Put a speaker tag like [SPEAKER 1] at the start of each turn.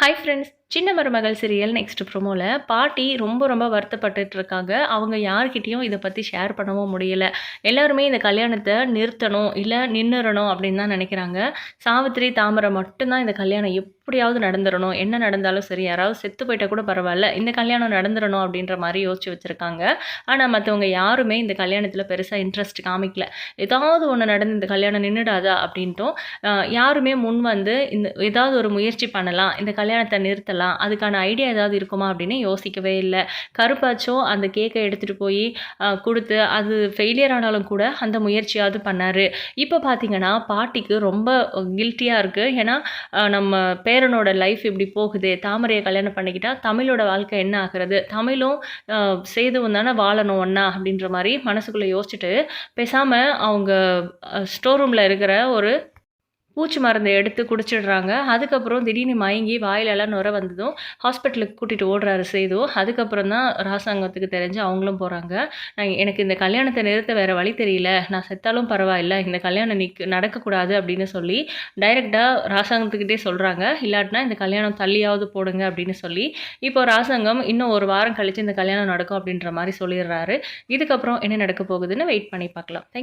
[SPEAKER 1] Hi friends சின்ன மருமகள் serial next ப்ரோமோவில் பாட்டி ரொம்ப ரொம்ப வருத்தப்பட்டு இருக்காங்க அவங்க யார்கிட்டையும் இதை பற்றி ஷேர் பண்ணவும் முடியல. எல்லாருமே இந்த கல்யாணத்தை நிறுத்தணும் இல்லை நின்றுறணும் அப்படின்னு தான் நினைக்கிறாங்க. சாவித்திரி தாமரை மட்டும்தான் இந்த கல்யாணம் எப்படியாவது நடந்துடணும் என்ன நடந்தாலும் சரி யாராவது செத்து போயிட்டா கூட பரவாயில்ல. இந்த கல்யாணம் நடந்துடணும் அப்படின்ற மாதிரி யோசிச்சு வச்சுருக்காங்க. ஆனால் மற்றவங்க யாருமே இந்த கல்யாணத்தில் பெருசாக இன்ட்ரெஸ்ட் காமிக்கல. ஏதாவது ஒன்று நடந்து இந்த கல்யாணம் நின்றுடாதா அப்படின்ட்டும் யாருமே முன் வந்து இந்த ஏதாவது ஒரு முயற்சி பண்ணலாம். இந்த கல்யாணத்தை நிறுத்தலாம். அதுக்கான ஐடியா ஏதாவது இருக்குமா அப்படின்னு யோசிக்கவே இல்லை. கருப்பாச்சும் அந்த கேக்கை எடுத்துகிட்டு போய் கொடுத்து அது ஃபெயிலியர் ஆனாலும் கூட அந்த முயற்சியாவது பண்ணார். இப்போ பார்த்தீங்கன்னா பாட்டிக்கு ரொம்ப கில்ட்டியாக இருக்குது ஏன்னா நம்ம பேரனோட லைஃப் இப்படி போகுது தாமரையை கல்யாணம் பண்ணிக்கிட்டால் தமிழோட வாழ்க்கை என்ன ஆகிறது? தமிழும் ஆஹ் சேதுவும் தானே வாழணும் ஒன்றா அப்படின்ற மாதிரி மனசுக்குள்ளே யோசிச்சுட்டு பேசாமல் அவங்க ஸ்டோர் ரூமில் இருக்கிற ஒரு பூச்சி மருந்தை எடுத்து குடிச்சிடுறாங்க. அதுக்கப்புறம் திடீர்னு மயங்கி வாயிலெல்லாம் நுர வந்ததும் ஹாஸ்பிட்டலுக்கு கூட்டிகிட்டு ஓடுறாரு சேது. அதுக்கப்புறம் தான் ராசாங்கத்துக்கு தெரிஞ்சு அவங்களும் போகிறாங்க நான் எனக்கு இந்த கல்யாணத்தை நிறுத்த வேறு வழி தெரியல. நான் செத்தாலும் பரவாயில்ல. இந்த கல்யாணம் நிக் நடக்கக்கூடாது அப்படின்னு சொல்லி டைரெக்டாக ராசாங்கத்துக்கிட்டே சொல்கிறாங்க இல்லாட்டினா இந்த கல்யாணம் தள்ளியாவது போடுங்க அப்படின்னு சொல்லி இப்போ ராசாங்கம் இன்னும் ஒரு வாரம் கழித்து இந்த கல்யாணம் நடக்கும் அப்படின்ற மாதிரி சொல்லிடுறாரு. இதுக்கப்புறம் என்ன நடக்க போகுதுன்னு வெயிட் பண்ணி பார்க்கலாம். தேங்க்